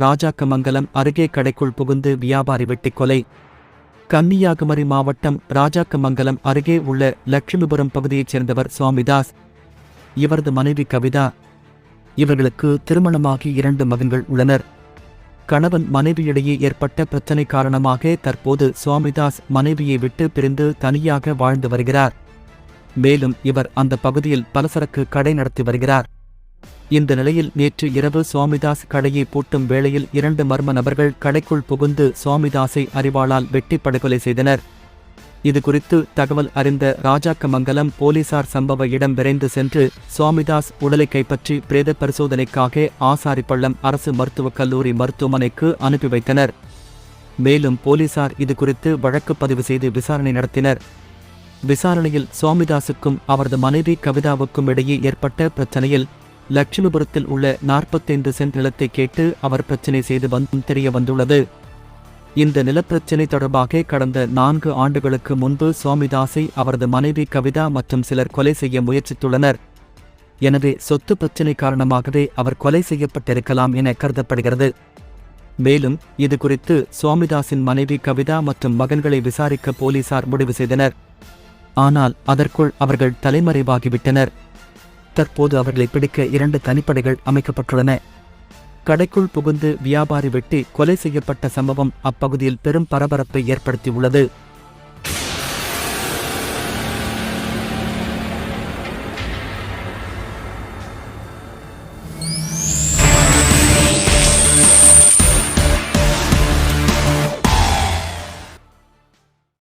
ராஜாக்கமங்கலம் அருகே கடைக்குள் புகுந்து வியாபாரி வெட்டிக் கொலை. கன்னியாகுமரி மாவட்டம் ராஜாக்கமங்கலம் அருகே உள்ள லட்சுமிபுரம் பகுதியைச் சேர்ந்தவர் சுவாமிதாஸ். இவரது மனைவி கவிதா. இவர்களுக்கு திருமணமாகி இரண்டு மகன்கள் உள்ளனர். கணவன் மனைவியிடையே ஏற்பட்ட பிரச்சனை காரணமாக தற்போது சுவாமிதாஸ் மனைவியை விட்டு பிரிந்து தனியாக வாழ்ந்து வருகிறார். மேலும் இவர் அந்த பகுதியில் பலசரக்கு கடை நடத்தி வருகிறார். இந்த நிலையில் நேற்று இரவு சுவாமிதாஸ் கடையை பூட்டும் வேளையில் இரண்டு மர்ம நபர்கள் கடைக்குள் புகுந்து சுவாமிதாஸை அறிவாளால் வெட்டி படுகொலை செய்தனர். இது குறித்து தகவல் அறிந்த ராஜாக்கமங்கலம் போலீசார் சம்பவ இடம் விரைந்து சென்று சுவாமிதாஸ் உடலை கைப்பற்றி பிரேத பரிசோதனைக்காக ஆசாரிப்பள்ளம் அரசு மருத்துவக் கல்லூரி மருத்துவமனைக்கு அனுப்பி வைத்தனர். மேலும் போலீசார் இது குறித்து வழக்கு பதிவு செய்து விசாரணை நடத்தினர். விசாரணையில் சுவாமிதாசுக்கும் அவரது மனைவி கவிதாவுக்கும் இடையே ஏற்பட்ட பிரச்சனையில் லட்சுமிபுரத்தில் உள்ள நாற்பத்தைந்து சென்ட் நிலத்தை கேட்டு அவர் பிரச்சினை செய்து வந்தும் தெரிய வந்துள்ளது. இந்த நிலப்பிரச்சினை தொடர்பாக கடந்த நான்கு ஆண்டுகளுக்கு முன்பு சுவாமிதாசை அவரது மனைவி கவிதா மற்றும் சிலர் கொலை செய்ய முயற்சித்துள்ளனர். எனவே சொத்து பிரச்சினை காரணமாகவே அவர் கொலை செய்யப்பட்டிருக்கலாம் என கருதப்படுகிறது. மேலும் இது குறித்து சுவாமிதாசின் மனைவி கவிதா மற்றும் மகன்களை விசாரிக்க போலீசார் முடிவு செய்தனர். ஆனால் அதற்குள் அவர்கள் தலைமறைவாகிவிட்டனர். தற்போது அவர்களை பிடிக்க இரண்டு தனிப்படைகள் அமைக்கப்பட்டுள்ளன. கடைக்குள் புகுந்து வியாபாரி வெட்டி கொலை செய்யப்பட்ட சம்பவம் அப்பகுதியில் பெரும் பரபரப்பை ஏற்படுத்தியுள்ளது.